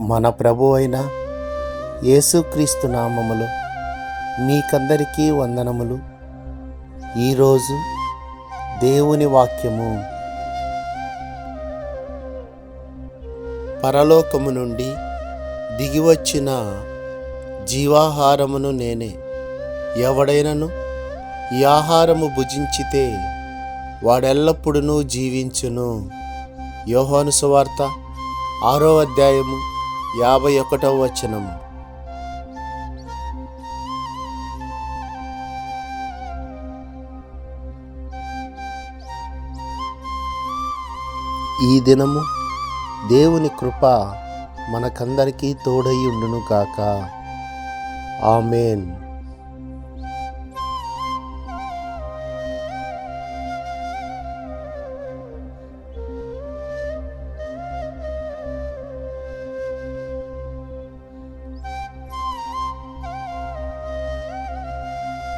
మన ప్రభు అయిన యేసుక్రీస్తు నామములు మీకందరికీ వందనములు. ఈరోజు దేవుని వాక్యము. పరలోకము నుండి దిగివచ్చిన జీవాహారమును నేనే. ఎవడైనను ఈ ఆహారము భుజించితే వాడెల్లప్పుడూ జీవించును. యోహాను సువార్త ఆరో అధ్యాయము యాభై ఒకటవ వచనం. ఈ దినము దేవుని కృప మనకందరికీ తోడై ఉండునుగాక ఆమెన్.